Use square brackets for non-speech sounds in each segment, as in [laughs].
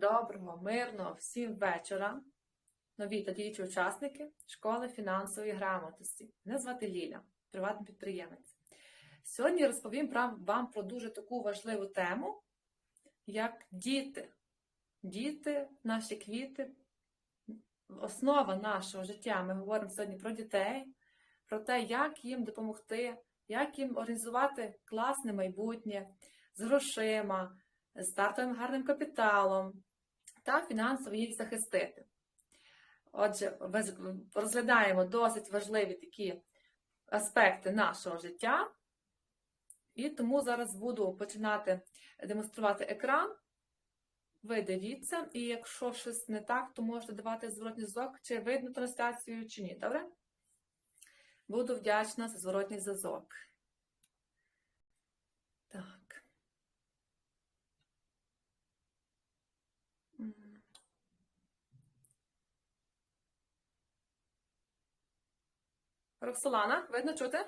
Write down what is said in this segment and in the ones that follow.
Доброго, мирного всім вечора. Нові та діючі учасники школи фінансової грамотності. Мене звати Ліля, приватний підприємець. Сьогодні розповім вам про дуже таку важливу тему, як діти. Діти, наші квіти, основа нашого життя. Ми говоримо сьогодні про дітей, про те, як їм допомогти, як їм організувати класне майбутнє з грошима, з стартовим гарним капіталом та фінансово їх захистити. Отже, розглядаємо досить важливі такі аспекти нашого життя, і тому зараз буду починати демонструвати екран. Ви дивіться, і якщо щось не так, то можете давати зворотній зв'язок, чи видно трансляцію, чи ні. Добре? Буду вдячна за зворотній зв'язок. Так. М. Роксолана, видно чути?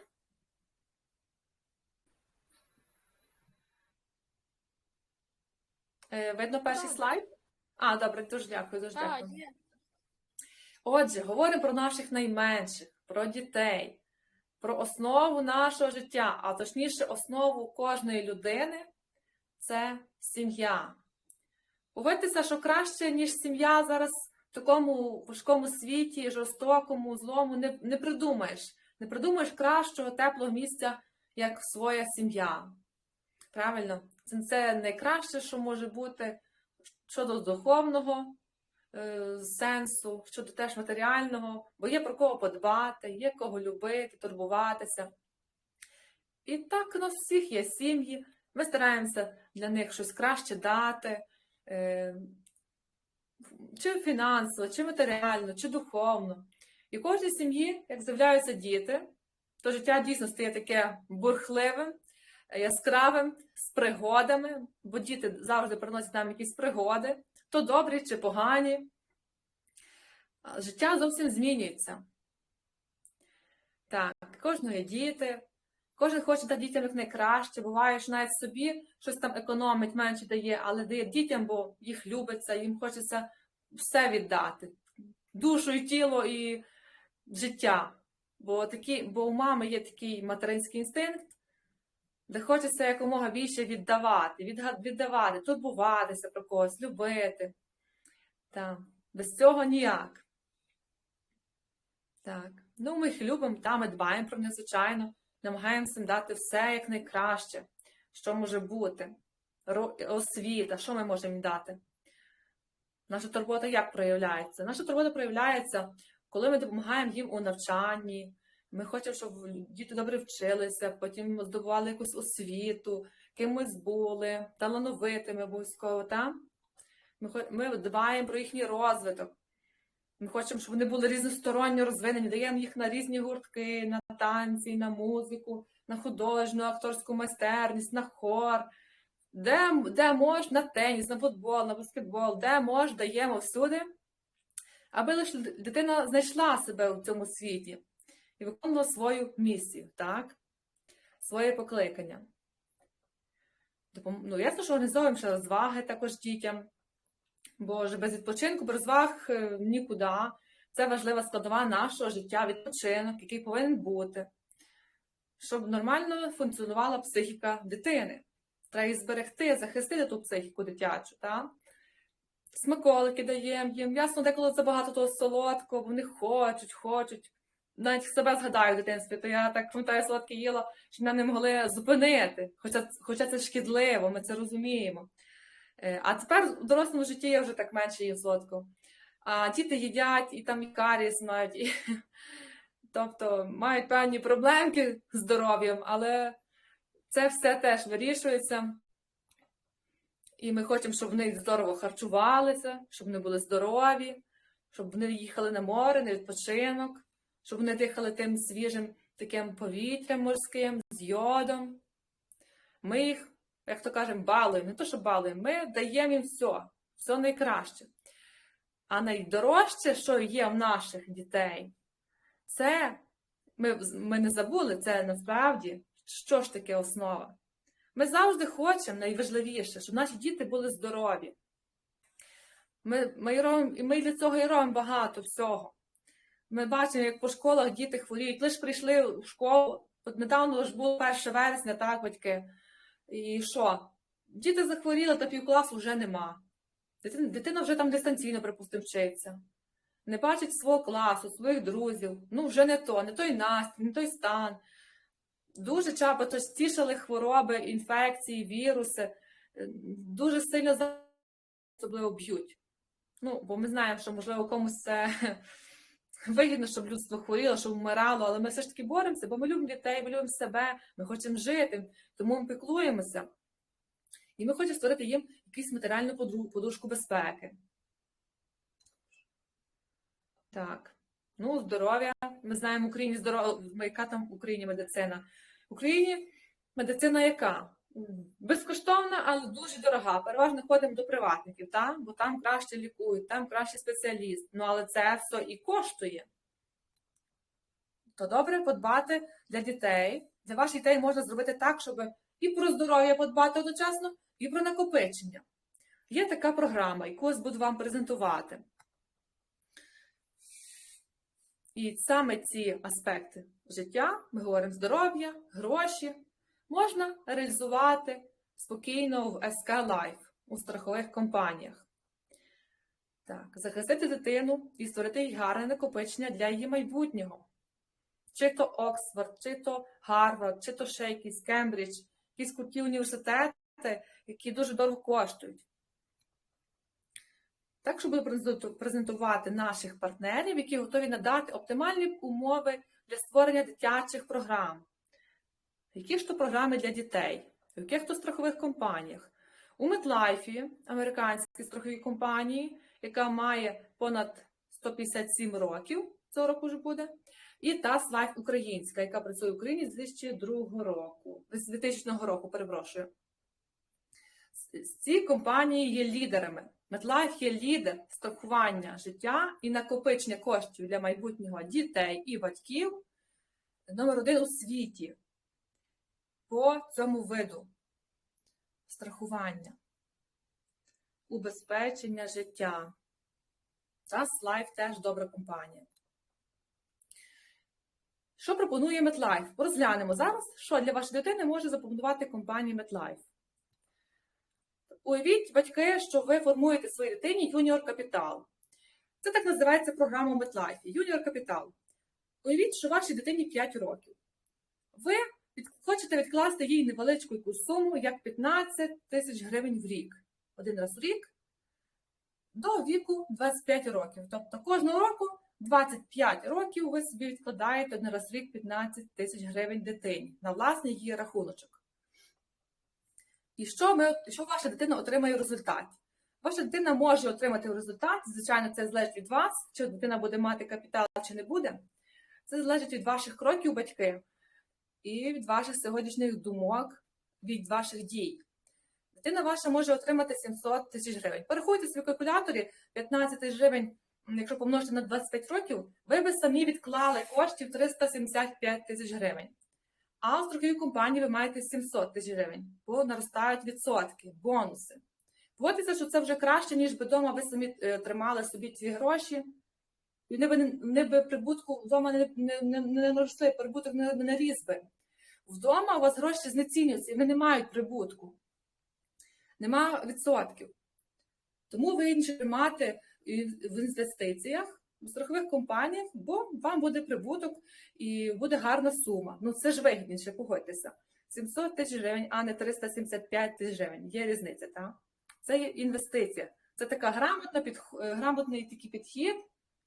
Е, Видно перший Так. слайд? А, добре, дуже дякую, дуже Так, дякую. є. Отже, говоримо про наших найменших, про дітей, про основу нашого життя, а точніше, основу кожної людини це сім'я. Поводьтеся, що краще, ніж сім'я зараз в такому важкому світі, жорстокому, злому, не, не придумаєш. Не придумаєш кращого, теплого місця, як своя сім'я. Правильно? Це, найкраще, що може бути щодо духовного е, сенсу, щодо теж матеріального, бо є про кого подбати, є кого любити, турбуватися. І так у нас всіх є сім'ї. Ми стараємося для них щось краще дати, е, чи фінансово, чи матеріально, чи духовно. І в кожній сім'ї, як з'являються діти, то життя дійсно стає таке бурхливим, яскравим, з пригодами, бо діти завжди приносять нам якісь пригоди, то добрі чи погані. Життя зовсім змінюється. Так, кожного є діти, кожен хоче дати дітям як найкраще. Буває, що навіть собі щось там економить, менше дає, але дає дітям, бо їх любиться, їм хочеться все віддати. Душу і тіло, і життя. Бо, такі, бо у мами є такий материнський інстинкт, де хочеться якомога більше віддавати, віддавати, турбуватися про когось, любити. Так. Без цього ніяк. Так. Ну, ми їх любимо, та, ми дбаємо про них, звичайно, намагаємося дати все як найкраще, що може бути. Освіта, що ми можемо їм дати? Наша турбота як проявляється? Наша турбота проявляється, коли ми допомагаємо їм у навчанні. Ми хочемо, щоб діти добре вчилися, потім здобували якусь освіту, кимось були, талановитими обов'язково. Ми, ми дбаємо про їхній розвиток. Ми хочемо, щоб вони були різносторонньо розвинені, даємо їх на різні гуртки, на танці, на музику, на художню, акторську майстерність, на хор. Де, де мож, на теніс, на футбол, на баскетбол, де мож, даємо всюди, аби лише дитина знайшла себе в цьому світі і виконувала свою місію, так? Своє покликання. Ну, ясно, що організовуємо ще розваги також дітям. Бо ж без відпочинку, без розваг е, нікуди. Це важлива складова нашого життя, відпочинок, який повинен бути, щоб нормально функціонувала психіка дитини. Треба її зберегти, захистити ту психіку дитячу. Та? Смаколики даємо їм. Ясно, деколи забагато того солодкого, вони хочуть, хочуть. Навіть себе згадаю в дитинстві, то я так пам'ятаю, солодке їла, що мене не могли зупинити. Хоча, хоча це шкідливо, ми це розуміємо. Е, А тепер в дорослому житті я вже так менше їм солодко. А діти їдять і там і каріс мають, і, [laughs] тобто мають певні проблемки з здоров'ям, але це все теж вирішується. І ми хочемо, щоб вони здорово харчувалися, щоб вони були здорові, щоб вони їхали на море, на відпочинок, щоб вони дихали тим свіжим таким повітрям морським, з йодом. Ми їх, як то кажемо, балуємо. Не то, що балуємо, ми даємо їм все, все найкраще. А найдорожче, що є в наших дітей, це ми, ми не забули, це насправді, що ж таке основа. Ми завжди хочемо найважливіше, щоб наші діти були здорові. Ми, ми, робимо, і ми для цього і робимо багато всього. Ми бачимо, як по школах діти хворіють. Лише прийшли в школу, от недавно ж було 1 вересня, так, батьки. І що? Діти захворіли, та півкласу вже нема. Дитина, дитина вже там дистанційно, припустимо, вчиться. Не бачить свого класу, своїх друзів. Ну, вже не то, не той настрій, не той стан. Дуже часто стішали хвороби, інфекції, віруси. Дуже сильно особливо б'ють. Ну, бо ми знаємо, що, можливо, комусь це вигідно, щоб людство хворіло, щоб вмирало, але ми все ж таки боремося, бо ми любимо дітей, ми любимо себе, ми хочемо жити, тому ми піклуємося. І ми хочемо створити їм якусь матеріальну подушку безпеки. Так. Ну, здоров'я. Ми знаємо в Україні здоров'я, яка там в Україні медицина. В Україні медицина яка? Безкоштовна, але дуже дорога. Переважно ходимо до приватників, та? бо там краще лікують, там краще спеціаліст. Ну, але це все і коштує. То добре подбати для дітей. Для ваших дітей можна зробити так, щоб і про здоров'я подбати одночасно, і про накопичення. Є така програма, яку я буду вам презентувати. І саме ці аспекти життя, ми говоримо здоров'я, гроші, можна реалізувати спокійно в SK Life у страхових компаніях. Так, захистити дитину і створити їй гарне накопичення для її майбутнього. Чи то Оксфорд, чи то Гарвард, чи то ще якийсь Кембридж, якісь круті університети, які дуже дорого коштують. Так, щоб презентувати наших партнерів, які готові надати оптимальні умови для створення дитячих програм. Які ж то програми для дітей? В яких то страхових компаніях? У MetLife, американській страховій компанії, яка має понад 157 років, цього року вже буде, і TAS Life українська, яка працює в Україні з 2002 року, з 2000 року, перепрошую. Ці компанії є лідерами. MetLife є лідер страхування життя і накопичення коштів для майбутнього дітей і батьків номер один у світі по цьому виду страхування, убезпечення життя. TAS Life теж добра компанія. Що пропонує MetLife? Розглянемо зараз, що для вашої дитини може запропонувати компанія MetLife. Уявіть, батьки, що ви формуєте своїй дитині Junior Capital. Це так називається програма MetLife. Junior Capital. Уявіть, що вашій дитині 5 років. Ви хочете відкласти їй невеличку якусь суму, як 15 тисяч гривень в рік. Один раз в рік до віку 25 років. Тобто кожного року 25 років ви собі відкладаєте один раз в рік 15 тисяч гривень дитині на власний її рахуночок. І що, ми, що ваша дитина отримає в результаті? Ваша дитина може отримати в результаті, звичайно, це залежить від вас, чи дитина буде мати капітал, чи не буде. Це залежить від ваших кроків, батьки, і від ваших сьогоднішніх думок, від ваших дій. Дитина ваша може отримати 700 тисяч гривень. Порахуйте в калькуляторі 15 тисяч гривень, якщо помножити на 25 років, ви би самі відклали коштів 375 тисяч гривень. А в страховій компанії ви маєте 700 тисяч гривень, бо наростають відсотки, бонуси. Погодьтеся, що це вже краще, ніж би вдома ви самі е, тримали собі ці гроші. І вони би, не- би прибутку вдома не, не, не, не наросли, прибуток не, не наріс би. Вдома у вас гроші знецінюються, і вони не мають прибутку. Нема відсотків. Тому вигідніше тримати і в інвестиціях в страхових компаніях, бо вам буде прибуток і буде гарна сума. Ну це ж вигідніше, погодьтеся. 700 тисяч гривень, а не 375 тисяч гривень. Є різниця, так? Це є інвестиція. Це така грамотна підх- е, грамотний такий підхід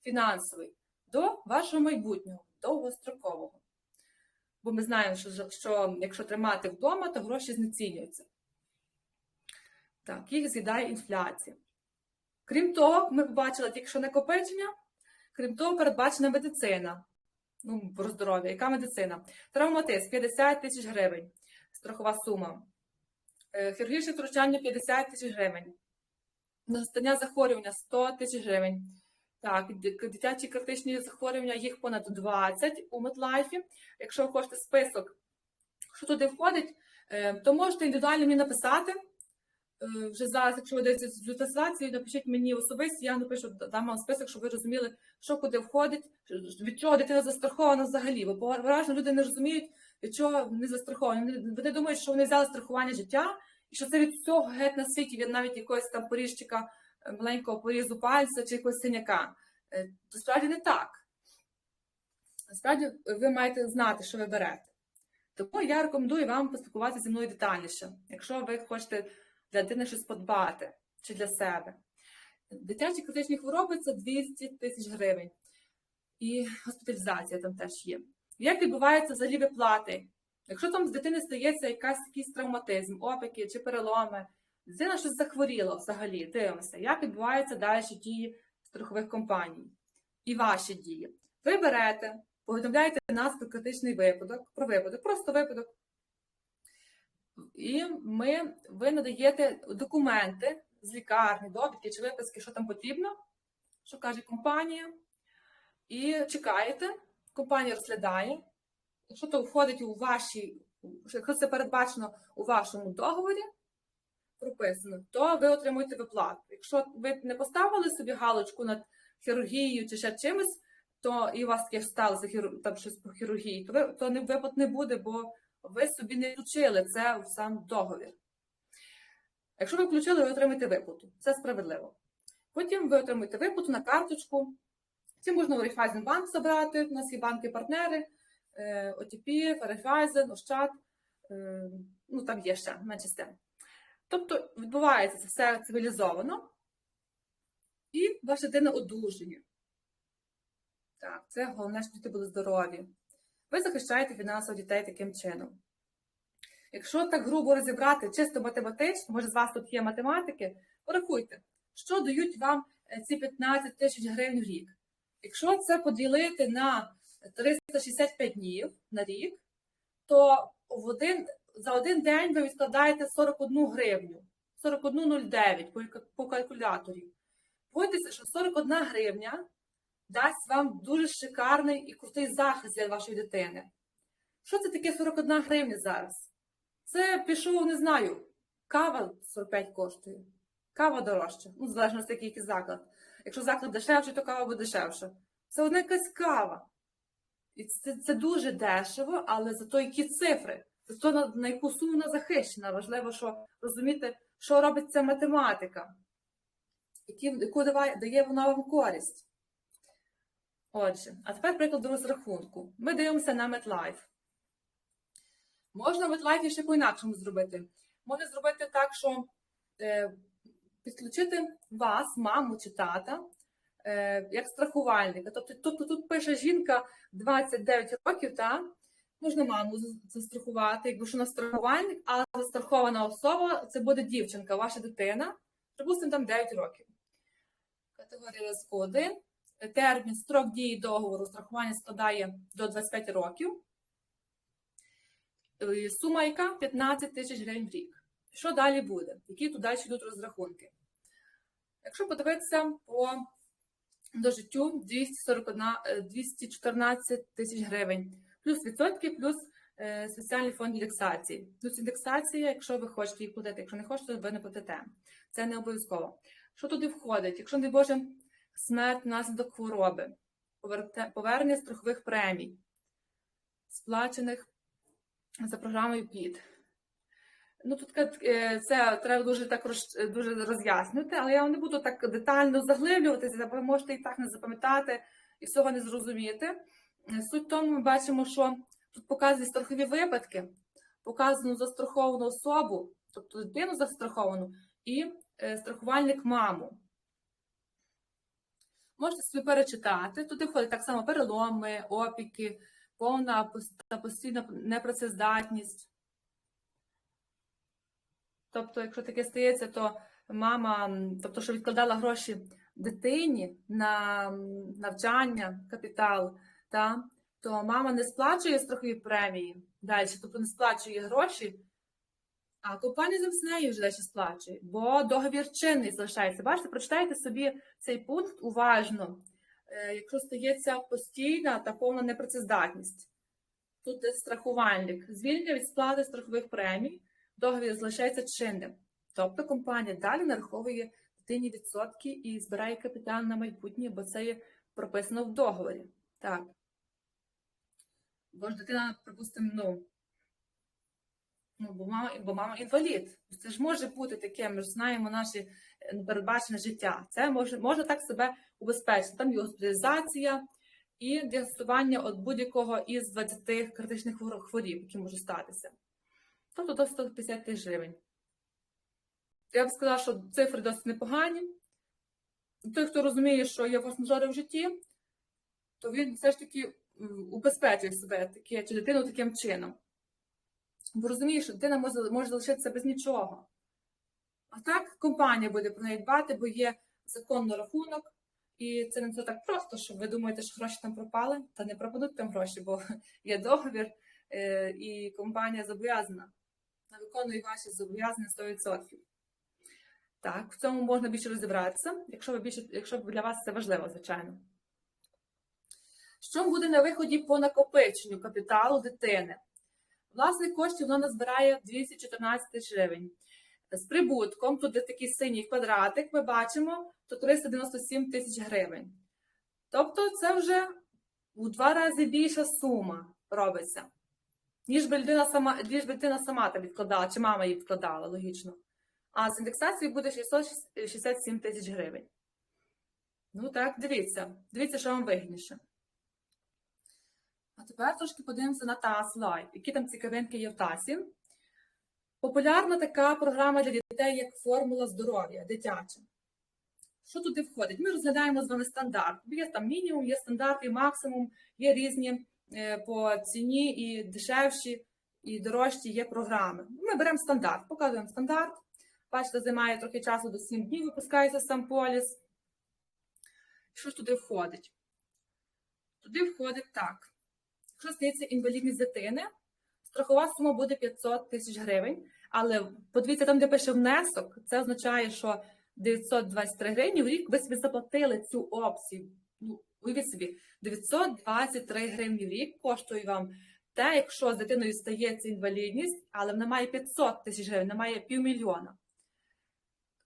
фінансовий до вашого майбутнього, довгострокового. Бо ми знаємо, що, що якщо тримати вдома, то гроші знецінюються. Так, їх з'їдає інфляція. Крім того, ми побачили тільки що накопичення, крім того, передбачена медицина. Ну, про здоров'я. Яка медицина? Травматиз 50 тисяч гривень, страхова сума. Е, Хірургічне втручання 50 тисяч гривень. Настання захворювання 100 тисяч гривень. Так, ди- дитячі критичні захворювання, їх понад 20 у Медлайфі. Якщо ви хочете список, що туди входить, е, то можете індивідуально мені написати. е, вже зараз, якщо ви цю трансляцію, напишіть мені особисто, я напишу дам вам список, щоб ви розуміли, що куди входить, від чого дитина застрахована взагалі. Бо переважно люди не розуміють, від чого вони застраховані. Вони, думають, що вони взяли страхування життя, і що це від всього геть на світі, від навіть якогось там поріжчика, маленького порізу пальця чи якогось синяка. Е, То справді не так. Насправді ви маєте знати, що ви берете. Тому я рекомендую вам поспілкуватися зі мною детальніше, якщо ви хочете для дитини щось подбати чи для себе. Дитячі критичні хвороби це 200 тисяч гривень. І госпіталізація там теж є. Як відбуваються взагалі виплати? Якщо там з дитини стається якась, якийсь травматизм, опіки чи переломи, дитина щось захворіла взагалі, дивимося, як відбуваються далі дії страхових компаній і ваші дії. Ви берете, повідомляєте нас про критичний випадок, про випадок, просто випадок. І ми, ви надаєте документи з лікарні, довідки чи виписки, що там потрібно, що каже компанія, і чекаєте, компанія розглядає. Якщо то входить у ваші, якщо це передбачено у вашому договорі, прописано, то ви отримуєте виплату. Якщо ви не поставили собі галочку над хірургією чи ще чимось, то і у вас таке сталося там щось по хірургії, то ви то не випад не буде, бо ви собі не включили це в сам договір. Якщо ви включили, ви отримаєте виплату. Це справедливо. Потім ви отримуєте виплату на карточку. Ці можна в Райфайзенбанк забрати. У нас є банки-партнери, е, ОТП, Райфайзен, Ощад. е, Ну, там є ще менше з. Тобто відбувається це все цивілізовано, і ваша дитина одужує. Так, це головне, щоб діти були здорові. Ви захищаєте фінансово дітей таким чином. Якщо так грубо розібрати, чисто математично, може з вас тут є математики, порахуйте, що дають вам е, ці 15 тисяч гривень в рік. Якщо це поділити на 365 днів на рік, то в один, за один день ви відкладаєте 41 гривню, 41,09 по, калькуляторі. Погодьтеся, що 41 гривня дасть вам дуже шикарний і крутий захист для вашої дитини. Що це таке 41 гривня зараз? Це пішов, не знаю, кава 45 коштує. Кава дорожча. Ну, залежно від який заклад. Якщо заклад дешевший, то кава буде дешевша. Це одна якась кава. І це, це дуже дешево, але зато які цифри, зато на, яку суму вона захищена. Важливо, що розуміти, що робить ця математика, яку давай, дає вона вам користь. Отже, а тепер приклад до розрахунку. Ми дивимося на MetLife. Можна MetLife ще по-інакшому зробити. Можна зробити так, що е, підключити вас, маму чи тата, е, як страхувальника. Тобто тут, тут пише жінка 29 років, та? Можна маму застрахувати, якби що вона страхувальник, а застрахована особа це буде дівчинка, ваша дитина, припустимо, там 9 років. Категорія ризику 1. Термін, строк дії договору страхування складає до 25 років. Е, Сума яка 15 тисяч гривень в рік. Що далі буде? Які тут далі йдуть розрахунки? Якщо подивитися по дожиттю 241, е, 214 тисяч гривень, плюс відсотки, плюс е, спеціальний фонд індексації. Плюс індексація, якщо ви хочете її платити, якщо не хочете, ви не платите. Це не обов'язково. Що туди входить? Якщо не Боже, смерть внаслідок хвороби, повернення страхових премій, сплачених за програмою ПІД. Ну, тут е, це треба дуже так дуже роз'яснити, але я вам не буду так детально заглиблюватися, бо ви можете і так не запам'ятати і всього не зрозуміти. Суть в тому, ми бачимо, що тут показують страхові випадки, показано застраховану особу, тобто дитину застраховану, і е, страхувальник маму. Можете собі перечитати. Туди входять так само переломи, опіки, повна та постійна непрацездатність. Тобто, якщо таке стається, то мама, тобто, що відкладала гроші дитині на навчання, капітал, та, то мама не сплачує страхові премії далі, тобто не сплачує гроші, а компанія замість неї вже далі сплачує, бо договір чинний залишається. Бачите, прочитайте собі цей пункт уважно. Е, Якщо стається постійна та повна непрацездатність, тут страхувальник, звільнення від сплати страхових премій, договір залишається чинним. Тобто компанія далі нараховує дитині відсотки і збирає капітал на майбутнє, бо це є прописано в договорі. Так. Бо ж дитина, припустимо, ну, ну бо, мама, бо мама інвалід. Це ж може бути таке, ми ж знаємо наше е, непередбачене життя. Це може, може так себе убезпечити. Там є госпіталізація і діагностування від будь-якого із 20 критичних хвор- хворіб, які можуть статися. Тобто до 150 тисяч гривень. Я б сказала, що цифри досить непогані. Той, хто розуміє, що є форс-мажори в житті, то він все ж таки убезпечує себе таке, чи дитину таким чином. Бо розуміє, що дитина може, може залишитися без нічого. А так компанія буде про неї дбати, бо є законний рахунок, і це не все так просто, що ви думаєте, що гроші там пропали, та не пропадуть там гроші, бо [laughs] є договір, е, і компанія зобов'язана. Виконує ваші зобов'язання 100%. Так, в цьому можна більше розібратися, якщо ви більше, якщо для вас це важливо, звичайно. Що буде на виході по накопиченню капіталу дитини? Власник коштів вона назбирає 214 гривень. З прибутком, тут такий синій квадратик, ми бачимо, то 397 тисяч гривень. Тобто це вже у два рази більша сума робиться, ніж би людина сама, ніж би дитина сама там відкладала, чи мама її відкладала, логічно. А з індексацією буде 667 тисяч гривень. Ну так, дивіться. Дивіться, що вам вигідніше. А тепер трошки подивимося на TAS Live. Які там цікавинки є в ТАСі. Популярна така програма для дітей, як формула здоров'я, дитяча. Що туди входить? Ми розглядаємо з вами стандарт. Є там мінімум, є стандарт і максимум, є різні е, по ціні і дешевші, і дорожчі є програми. Ми беремо стандарт, показуємо стандарт. Бачите, займає трохи часу до 7 днів, випускається сам поліс. Що ж туди входить? Туди входить так. Стається інвалідність дитини, страхова сума буде 500 тисяч гривень, але подивіться, там, де пише внесок, це означає, що 923 гривні в рік ви собі заплатили цю опцію. Ну, уявіть собі, 923 гривні в рік коштує вам те, якщо з дитиною стається інвалідність, але вона має 500 тисяч гривень, вона має півмільйона.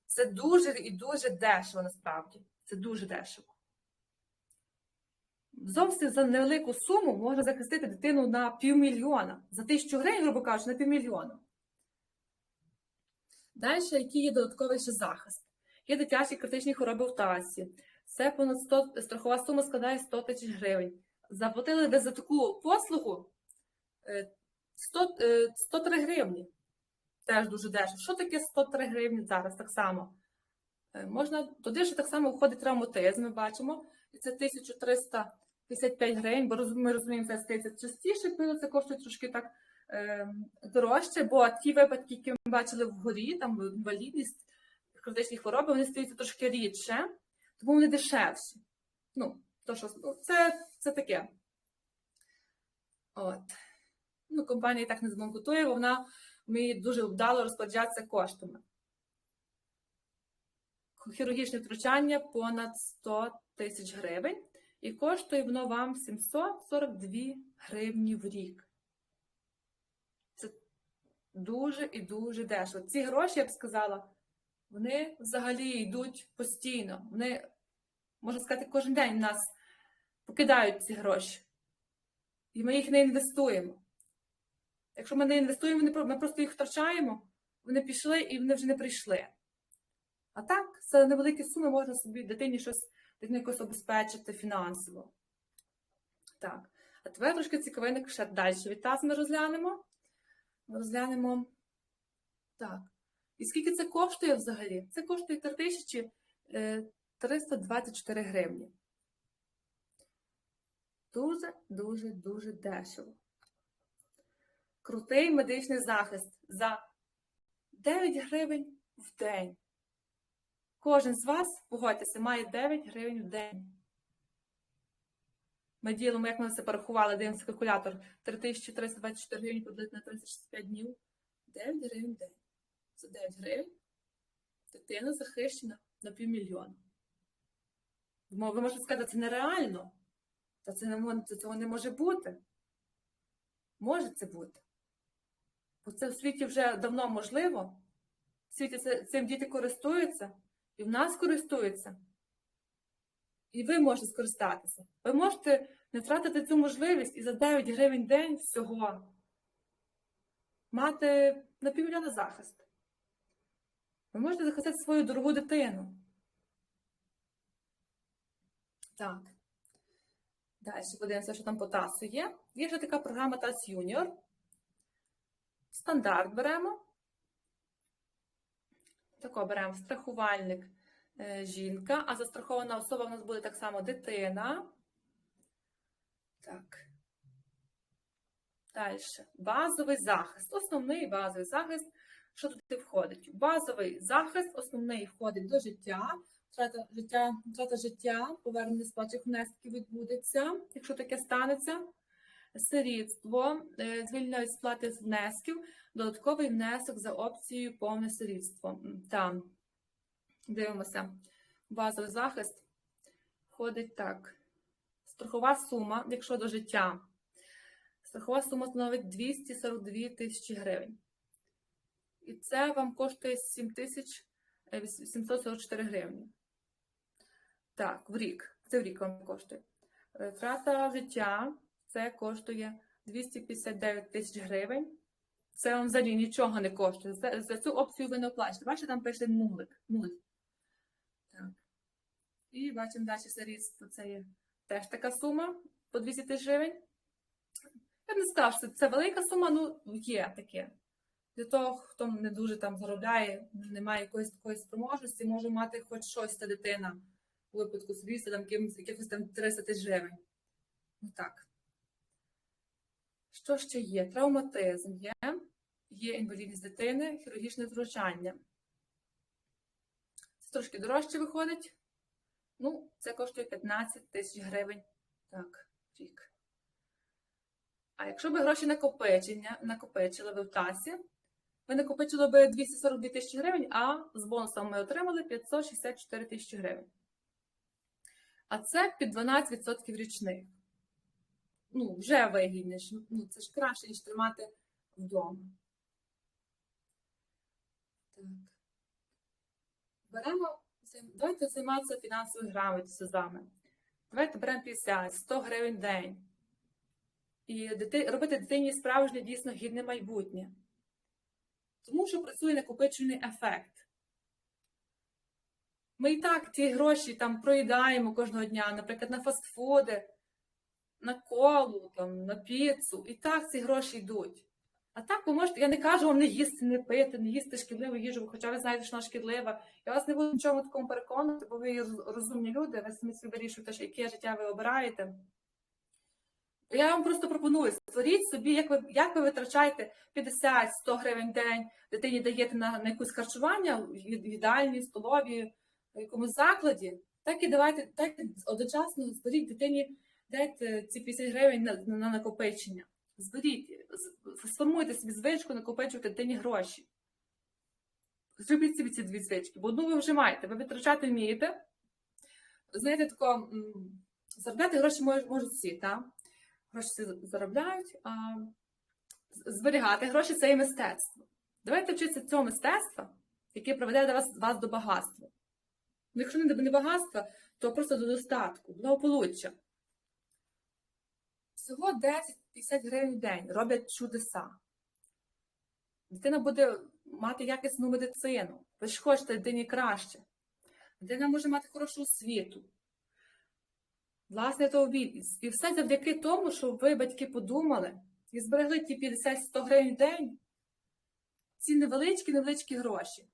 Це дуже і дуже дешево насправді. Це дуже дешево. Зовсім за невелику суму можна захистити дитину на півмільйона. За тисячу гривень, грубо кажучи, на півмільйона. Далі, який є додатковий ще захист? Є дитячі критичні хвороби в ТАСі. Це понад 100, страхова сума складає 100 тисяч гривень. Заплатили ви за таку послугу е, 100, е, 103 гривні. Теж дуже дешево. Що таке 103 гривні зараз так само? Е, Можна туди ж так само входить травматизм, ми бачимо. Це 1355 гривень, бо ми розуміємо, це стається частіше, коли це коштує трошки так е, дорожче, бо ті випадки, які ми бачили вгорі, там інвалідність, критичні хвороби, вони стаються трошки рідше, тому вони дешевші. Ну, то, що, ну, це, це таке. От. Ну, компанія так не збанкутує, бо вона вміє дуже вдало розпоряджатися коштами. Хірургічне втручання понад 100 тисяч гривень, і коштує воно вам 742 гривні в рік. Це дуже і дуже дешево. Ці гроші, я б сказала, вони взагалі йдуть постійно. Вони, можна сказати, кожен день нас покидають ці гроші. І ми їх не інвестуємо. Якщо ми не інвестуємо, ми просто їх втрачаємо, вони пішли і вони вже не прийшли. А так, за невеликі суми можна собі дитині щось дитину якось обезпечити фінансово. Так. А тепер трошки цікавинок ще далі від ТАС ми розглянемо. Ми розглянемо. Так. І скільки це коштує взагалі? Це коштує 3324 гривні. Дуже, дуже, дуже дешево. Крутий медичний захист за 9 гривень в день. Кожен з вас, погодьтеся, має 9 гривень в день. Ми ділимо, як ми все порахували, дивимося калькулятор 3324 гривні поділити на 365 днів. 9 гривень в день. За 9 гривень дитина захищена на півмільйона. Ви можете сказати, це нереально. Та це не цього не може бути. Може це бути. Бо це в світі вже давно можливо. в світі цим діти користуються, і в нас користуються. І ви можете скористатися. Ви можете не втратити цю можливість і за 9 гривень в день всього мати на півмільйона захист. Ви можете захистити свою дорогу дитину. Так. Далі подивимося, що там по ТАСу є. Є вже така програма ТАС Юніор. Стандарт беремо. Тако беремо страхувальник е, жінка, а застрахована особа в нас буде так само дитина. Так. Далі. Базовий захист. Основний базовий захист. Що туди входить? Базовий захист, основний входить до життя. Втрата життя, втрата життя, повернення сплачих внесків відбудеться, якщо таке станеться. Сирітство, е, звільнення від сплати внесків, додатковий внесок за опцією повне сирітство. Там дивимося. Базовий захист входить так. Страхова сума, якщо до життя. Страхова сума становить 242 тисячі гривень. І це вам коштує 7 тисяч е, віс- 744 гривні. Так, в рік. Це в рік вам коштує. Е, Втрата життя це коштує 259 тисяч гривень. Це вам взагалі нічого не коштує. За, за цю опцію ви не оплачуєте. Бачите, там пише нулик. Нуль. Так. І бачимо далі сирітство. Це є теж така сума по 200 тисяч гривень. Я б не скажу, що це велика сума, ну є таке. Для того, хто не дуже там заробляє, не має якоїсь такої спроможності, може мати хоч щось ця дитина у випадку собі там якихось там 300 тисяч гривень. Ну так. Що ще є? Травматизм є, є інвалідність дитини, хірургічне втручання. Це трошки дорожче виходить. Ну, це коштує 15 тисяч гривень. Так, рік. А якщо ви гроші накопичення, накопичили ви в тасі, ви накопичили би 242 тисячі гривень, а з бонусом ми отримали 564 тисячі гривень. А це під 12% річних. Ну, вже вигідніше. Ну, це ж краще, ніж тримати вдома. Так. Беремо, давайте займатися фінансовою грамотністю з вами. Давайте беремо 50, 100 гривень в день. І робити дитині справжнє дійсно гідне майбутнє. Тому що працює накопичувальний ефект. Ми і так ті гроші там проїдаємо кожного дня, наприклад, на фастфуди, на колу, там, на піцу. І так ці гроші йдуть. А так ви можете, я не кажу вам не їсти, не пити, не їсти шкідливу їжу, хоча ви знаєте, що вона шкідлива. Я вас не буду нічому такому переконувати, бо ви розумні люди, ви самі собі вирішуєте, яке життя ви обираєте. Я вам просто пропоную, створіть собі, як ви, як ви витрачаєте 50-100 гривень в день, дитині даєте на, на якусь харчування в їдальні, столові, в якомусь закладі, так і давайте, так і одночасно зберіть дитині, дайте ці 50 гривень на, на, на накопичення. Зберіть, сформуйте собі звичку накопичувати дитині гроші. Зробіть собі ці дві звички, бо одну ви вже маєте, ви витрачати вмієте. Знаєте, тако, заробляти гроші можуть, можуть всі, так? Гроші всі заробляють, а зберігати гроші це і мистецтво. Давайте вчитися цього мистецтва, яке приведе до вас, вас до багатства. Ну, якщо не до багатства, то просто до достатку, благополуччя. Всього 10-50 гривень в день роблять чудеса. Дитина буде мати якісну медицину. Ви ж хочете дитині краще. Дитина може мати хорошу освіту. Власне, то обід. І все завдяки тому, що ви, батьки, подумали і зберегли ті 50-100 гривень в день, ці невеличкі невеличкі гроші.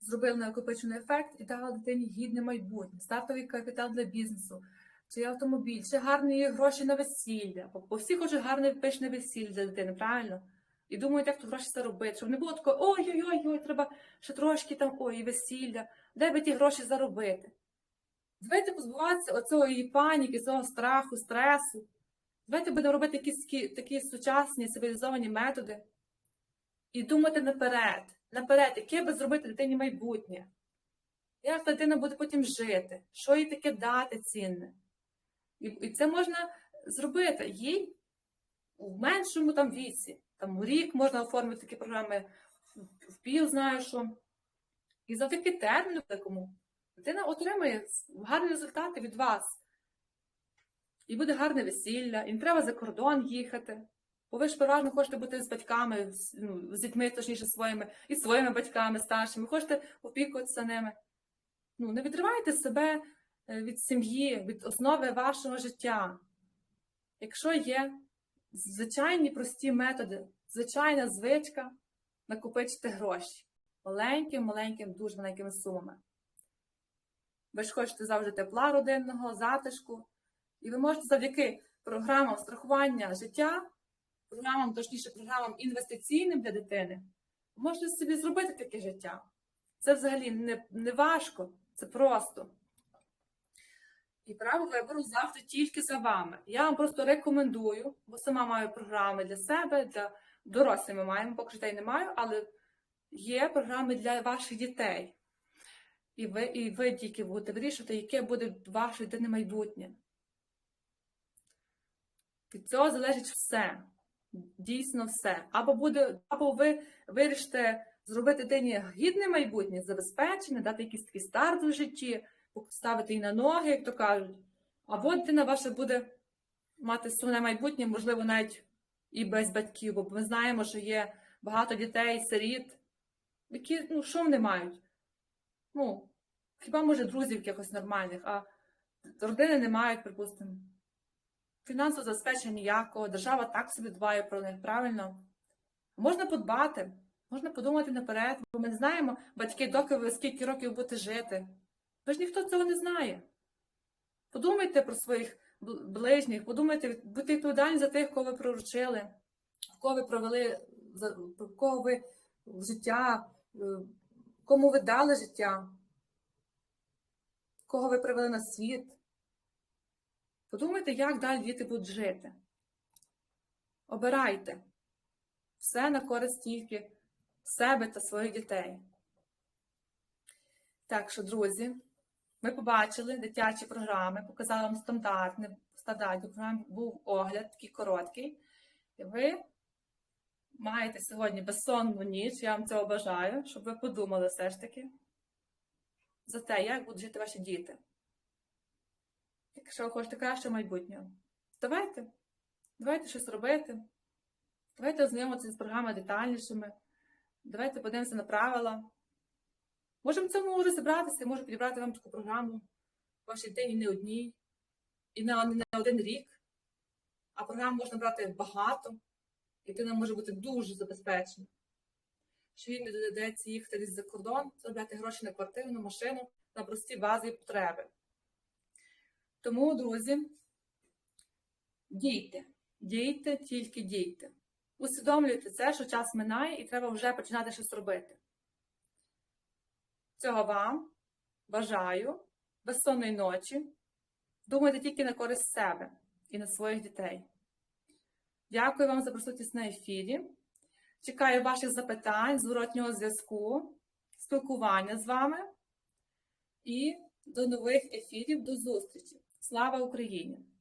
Зробили накопичений ефект і дали дитині гідне майбутнє, стартовий капітал для бізнесу, чи автомобіль, чи гарні гроші на весілля. Бо бо всі хочуть гарне пишне весілля для дитини, правильно? І думають, як то гроші це робити, щоб не було такого, ой-ой-ой, треба ще трошки там, ой, весілля, де би ті гроші заробити. Давайте позбуватися оцього і паніки, цього страху, стресу. Давайте будемо робити якісь такі, такі сучасні цивілізовані методи і думати наперед, наперед, яке би зробити дитині майбутнє. Як дитина буде потім жити, що їй таке дати цінне. І, це можна зробити їй у меншому там віці. Там рік можна оформити такі програми впів, знаю що. І завдяки терміну такому дитина отримає гарні результати від вас. І буде гарне весілля, і не треба за кордон їхати. Бо ви ж переважно хочете бути з батьками, з, ну, з дітьми, точніше, своїми, і своїми батьками старшими, хочете опікуватися ними. Ну, не відривайте себе від сім'ї, від основи вашого життя. Якщо є звичайні прості методи, звичайна звичка накопичити гроші маленьким, маленьким, дуже маленькими сумами. Ви ж хочете завжди тепла родинного, затишку, і ви можете завдяки програмам страхування життя, програмам, точніше, програмам інвестиційним для дитини, можете собі зробити таке життя. Це взагалі не, не важко, це просто. І право вибору завжди тільки за вами. Я вам просто рекомендую, бо сама маю програми для себе, для дорослих ми маємо, поки дітей не маю, але є програми для ваших дітей. І ви, і ви тільки будете вирішувати, яке буде ваше дитини майбутнє. Від цього залежить все. Дійсно все. Або буде, або ви вирішите зробити дитині гідне майбутнє, забезпечене, дати якийсь такий старт у житті, поставити її на ноги, як то кажуть. Або дитина ваша буде мати сумне майбутнє, можливо, навіть і без батьків, бо ми знаємо, що є багато дітей, сиріт, які ну, що вони мають? Ну, хіба може друзів якихось нормальних, а родини не мають, припустимо. Фінансового забезпечення ніякого, держава так собі дбає про них, правильно? Можна подбати, можна подумати наперед, бо ми не знаємо, батьки, доки ви скільки років будете жити. Ви ж ніхто цього не знає. Подумайте про своїх ближніх, подумайте, будьте відповідальні за тих, кого ви приручили, кого ви провели, кого ви в життя, е, кому ви дали життя, кого ви привели на світ. Подумайте, як далі діти будуть жити. Обирайте все на користь тільки себе та своїх дітей. Так що, друзі, ми побачили дитячі програми, показала вам стандартні, стандартні програми, був огляд такий короткий. І ви маєте сьогодні безсонну ніч, я вам цього бажаю, щоб ви подумали все ж таки за те, як будуть жити ваші діти. Якщо ви хочете краще майбутнього, давайте, давайте щось робити. Давайте ознайомитися з програмами детальнішими. Давайте подивимося на правила. Можемо в цьому розібратися, можу підібрати вам таку програму вашій дитині не одній, і не, не на один рік. А програм можна брати багато, і дитина може бути дуже забезпечена. Що їй не доведеться їхати десь за кордон, заробляти гроші на квартиру, на машину, на прості базові потреби. Тому, друзі, дійте, дійте, тільки дійте. Усвідомлюйте це, що час минає, і треба вже починати щось робити. Цього вам бажаю безсонної ночі. Думайте тільки на користь себе і на своїх дітей. Дякую вам за присутність на ефірі. Чекаю ваших запитань, зворотнього зв'язку, спілкування з вами. І до нових ефірів, до зустрічі! Слава Україні!